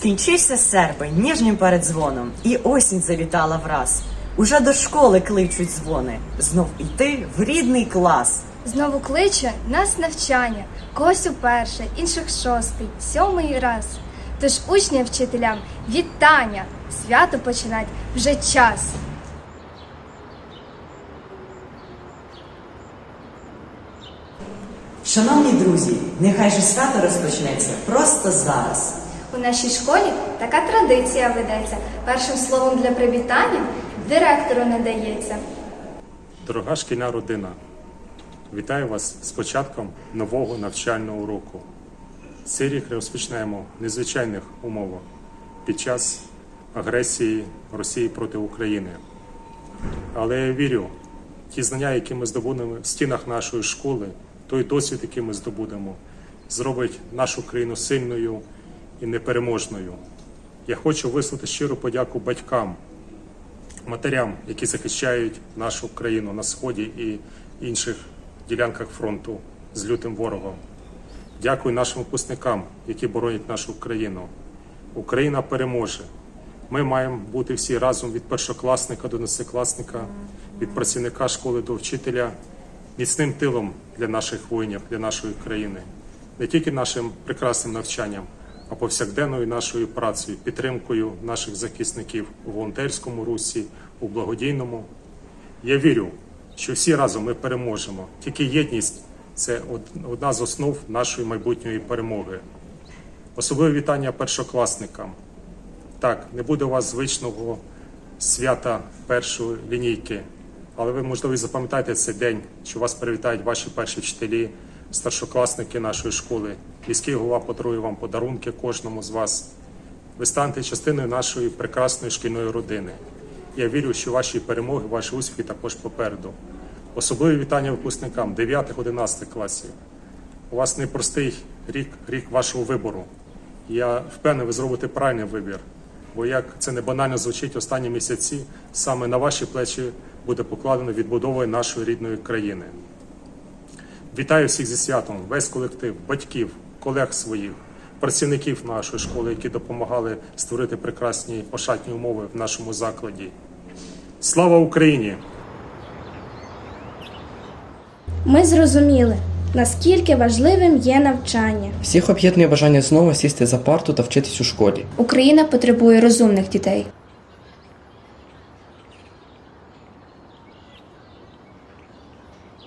Скінчився серпень ніжнім передзвоном, і осінь завітала враз. Уже до школи кличуть дзвони, знов іти в рідний клас. Знову кличе нас навчання, когось у перший, інших шостий, сьомий раз. Тож учням, вчителям вітання, свято починать вже час. Шановні друзі, нехай же свято розпочнеться просто зараз. У нашій школі така традиція ведеться. Першим словом для привітання директору надається. Дорога шкільна родина, вітаю вас з початком нового навчального року. Цей рік розпочнемо в незвичайних умовах під час агресії Росії проти України. Але я вірю, ті знання, які ми здобудемо в стінах нашої школи, той досвід, який ми здобудемо, зробить нашу країну сильною і непереможною. Я хочу висловити щиру подяку батькам, матерям, які захищають нашу країну на сході і інших ділянках фронту з лютим ворогом. Дякую нашим випускникам, які боронять нашу країну. Україна переможе. Ми маємо бути всі разом від першокласника до десятикласника, від працівника школи до вчителя, міцним тилом для наших воїнів, для нашої країни, не тільки нашим прекрасним навчанням, а повсякденною нашою працею, підтримкою наших захисників у волонтерському русі, у благодійному. Я вірю, що всі разом ми переможемо. Тільки єдність це одна з основ нашої майбутньої перемоги. Особливе вітання першокласникам. Так, не буде у вас звичного свята першої лінійки, але ви, можливо, запам'ятаєте цей день, що вас привітають ваші перші вчителі, старшокласники нашої школи. Міський голова подарує вам подарунки кожному з вас. Ви станете частиною нашої прекрасної шкільної родини. Я вірю, що ваші перемоги, ваші успіхи також попереду. Особливе вітання випускникам 9-11 класів. У вас непростий рік, рік вашого вибору. Я впевнений, ви зробите правильний вибір. Бо як це не банально звучить останні місяці, саме на ваші плечі буде покладено відбудова нашої рідної країни. Вітаю всіх зі святом, весь колектив, батьків, колег своїх, працівників нашої школи, які допомагали створити прекрасні пошатні умови в нашому закладі. Слава Україні! Ми зрозуміли, наскільки важливим є навчання. Всіх об'єднує бажання знову сісти за парту та вчитись у школі. Україна потребує розумних дітей.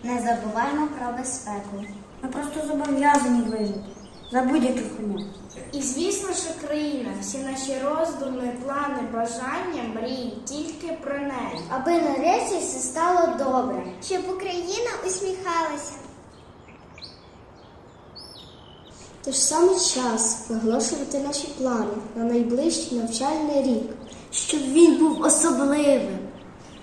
Не забуваємо про безпеку. Ми просто зобов'язані вижити за будь-яких умов. І звісно ж, Україна, всі наші роздуми, плани, бажання, мрії тільки про неї. Аби нарешті все стало добре. Щоб Україна усміхалася. Тож саме час виголошувати наші плани на найближчий навчальний рік. Щоб він був особливим.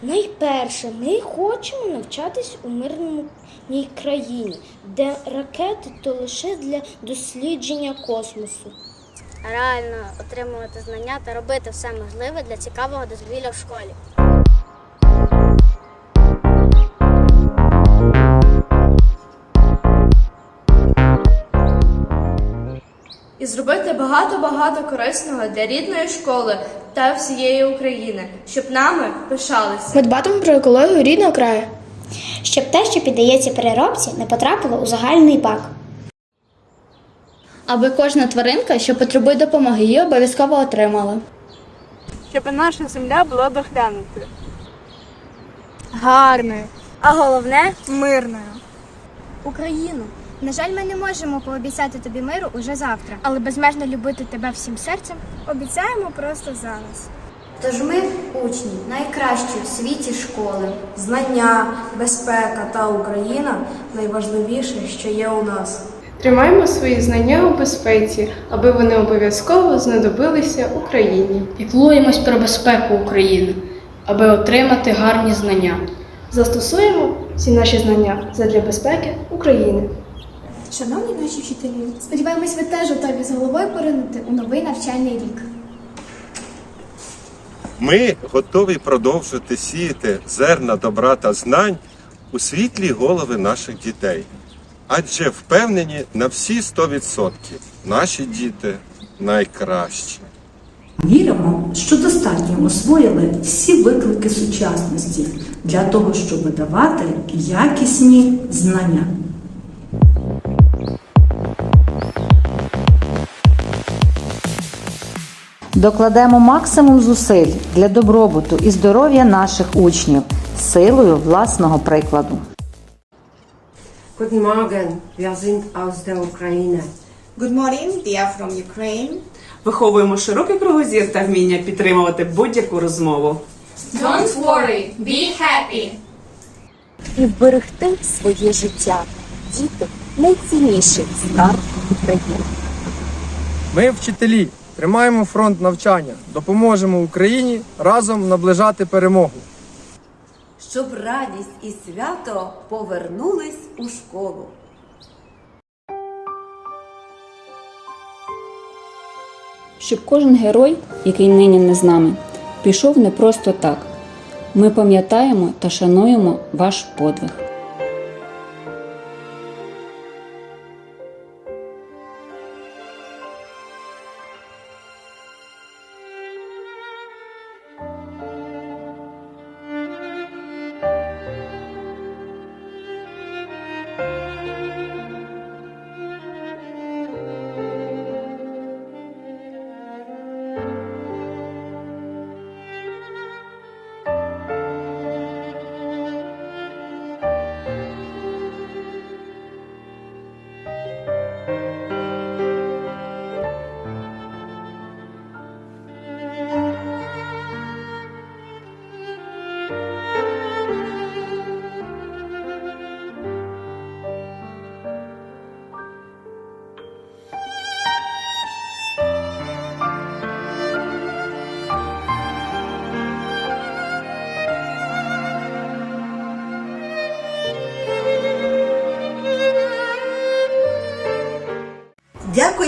Найперше, ми хочемо навчатись у мирній країні, де ракети то лише для дослідження космосу. Реально отримувати знання та робити все можливе для цікавого дозвілля в школі. Зробити багато-багато корисного для рідної школи та всієї України, щоб нами пишалися. Ми дбатимо про екологію рідного краю. Щоб те, що піддається переробці, не потрапило у загальний бак. Аби кожна тваринка, що потребує допомоги, її обов'язково отримала. Щоб наша земля була доглянутою. Гарною. А головне мирною. Україну. На жаль, ми не можемо пообіцяти тобі миру уже завтра, але безмежно любити тебе всім серцем Обіцяємо просто зараз. Тож ми, учні, найкращі в світі школи. Знання, безпека та Україна найважливіше, що є у нас. Тримаємо свої знання у безпеці, аби вони обов'язково знадобилися Україні. Піклуємось про безпеку України, аби отримати гарні знання. Застосуємо всі наші знання задля безпеки України. Шановні наші вчителі, сподіваємось, ви теж готові з головою поринути у новий навчальний рік. Ми готові продовжити сіяти зерна добра та знань у світлі голови наших дітей. Адже впевнені на всі 100% наші діти найкращі. Віримо, що достатньо освоїли всі виклики сучасності для того, щоб видавати якісні знання. Докладемо максимум зусиль для добробуту і здоров'я наших учнів силою власного прикладу. Guten Morgen, wir sind aus der Ukraine. Good morning, we are from Ukraine. Виховуємо широкий кругозір та вміння підтримувати будь-яку розмову. Don't worry, be happy. і вберегти своє життя. Діти найцінніший скарб України. Ми, вчителі, тримаємо фронт навчання, допоможемо Україні разом наближати перемогу. щоб радість і свято повернулись у школу. щоб кожен герой, який нині не з нами, пішов не просто так. Ми пам'ятаємо та шануємо ваш подвиг.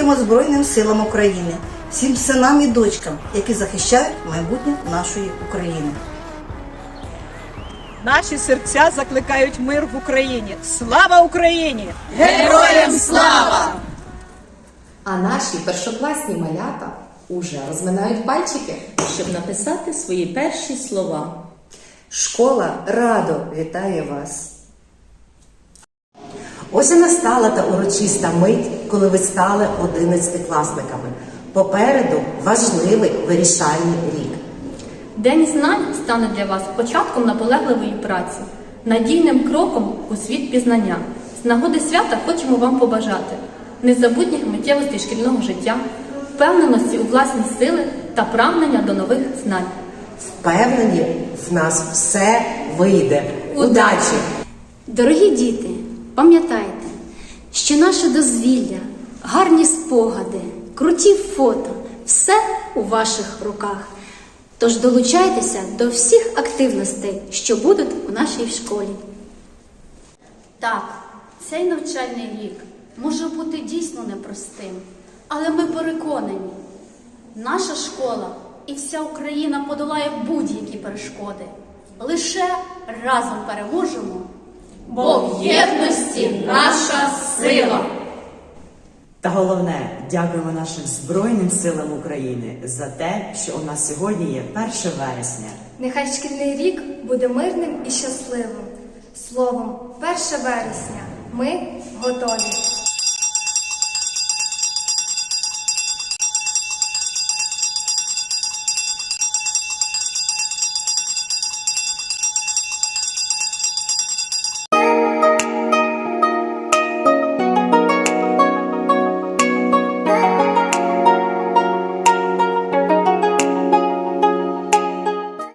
Дякуємо Збройним силам України, всім синам і дочкам, які захищають майбутнє нашої України. Наші серця закликають мир в Україні. Слава Україні! Героям слава! А наші першокласні малята уже розминають пальчики, щоб написати свої перші слова. Школа радо вітає вас. Ось і настала та урочиста мить, коли ви стали одинадцятикласниками. Попереду важливий вирішальний рік. День знань стане для вас початком наполегливої праці, надійним кроком у світ пізнання. З нагоди свята хочемо вам побажати незабутніх миттєвостей шкільного життя, впевненості у власні сили та прагнення до нових знань. Впевнені, в нас все вийде. Удачі! Дорогі діти, пам'ятайте, що наше дозвілля, гарні спогади, круті фото все у ваших руках. Тож долучайтеся до всіх активностей, що будуть у нашій школі. Так, цей навчальний рік може бути дійсно непростим, але ми переконані, наша школа і вся Україна подолає будь-які перешкоди. Лише разом переможемо, бо в єдності наша сила. Та головне, дякуємо нашим Збройним силам України за те, що у нас сьогодні є 1 вересня. Нехай шкільний рік буде мирним і щасливим. Словом, 1 вересня ми готові.